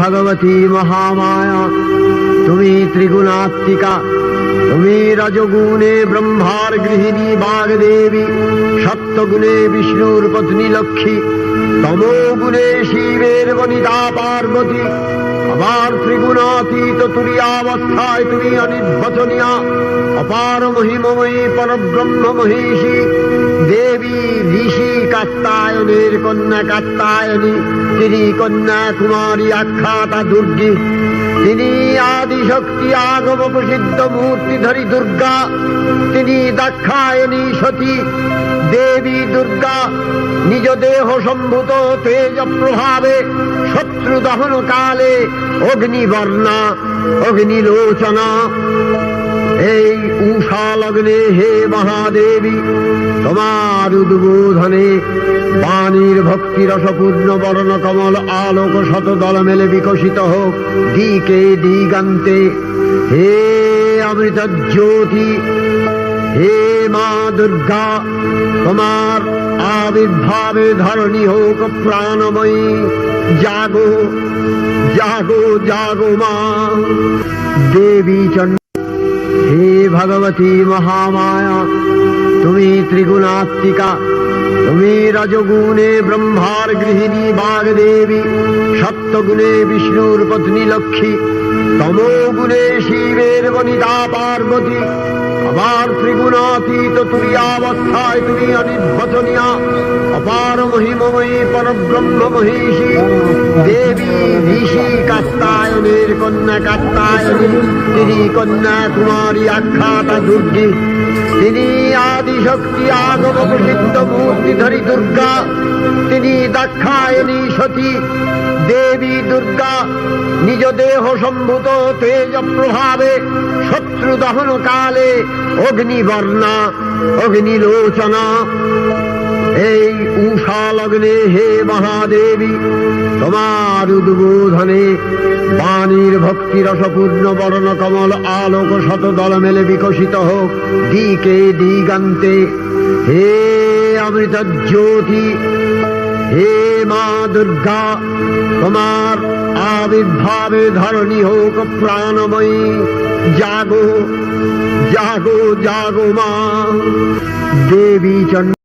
ভগবতী মহামায়া। তুমি ত্রিগুণাত্মিকা, তুমি রজগুণে ব্রহ্মার গৃহিণী বাগদেবী সত্যগুণে বিষ্ণুর পত্নী লক্ষ্মী, তমোগুণে শিবের বনিতা পার্বতী। আবার ত্রিগুণাতীত তুরিয়াবস্থায় তুমি অনির্বচনীয়া, অপার মহিমময়ী পরব্রহ্ম মহিষী দেবী, ঋষি কাত্তায়নের কন্যা কাত্তায়নী, তিনি কন্যা কুমারী আখ্যাতা দুর্গী। তিনি আদিশক্তি আগম প্রসিদ্ধ মূর্তিধরী দুর্গা। তিনি দাক্ষায়ণী সতী, দেবী দুর্গা। নিজ দেহ সম্ভূত তেজ প্রভাবে শত্রু দহন কালে অগ্নিবর্ণা, অগ্নিলোচনা। এই উষা লগ্নে হে মহাদেবী, তোমার উদ্বোধনে বাণীর ভক্তি রসপূর্ণ বর্ণ কমল আলোক শত দল মেলে বিকশিত হোক। দিকে দিগান্তে হে অমৃত জ্যোতি, হে মা দুর্গা, তোমার আবির্ভাবে ধরণী হোক প্রাণময়ী। জাগো জাগো জাগো মা। ভগবতী মহামায়া। তুমি ত্রিগুণাত্মিকা, তুমি রজগুণে ব্রহ্মার গৃহিণী বাগদেবী সত্যগুণে বিষ্ণুর পত্নী লক্ষ্মী, তমোগুণে শিবের বনিতা পার্বতী। আবার ত্রিগুণাতীত তুরিয়াবস্থায় তুমি অনির্বচনীয়া অপার মহিমময়ী পরব্রহ্ম মহিষী কাত্তায়নের কন্যা কাত্তায়নী তিনি কন্যা কুমারী আখ্যাতা দুর্গী। তিনি আদিশক্তি আগম প্রসিদ্ধ দুর্গা। তিনি দাক্ষায়ণী সতী, দেবী দুর্গা। নিজ দেহ সম্ভূত তেজ প্রভাবে শত্রু দহন কালে অগ্নিবর্ণা, অগ্নিলোচনা লগ্নে হে মহাদেবী, তোমার উদ্বোধনে বাণীর ভক্তি রসপূর্ণ বর্ণ কমল আলোক শত দল মেলে বিকশিত হোক, দিকে দিগান্তে। হে অমৃত জ্যোতি, হে মা দুর্গা, তোমার আবির্ভাবে ধরণী হোক প্রাণময়ী। জাগো জাগো জাগো মা, দেবী চন্ড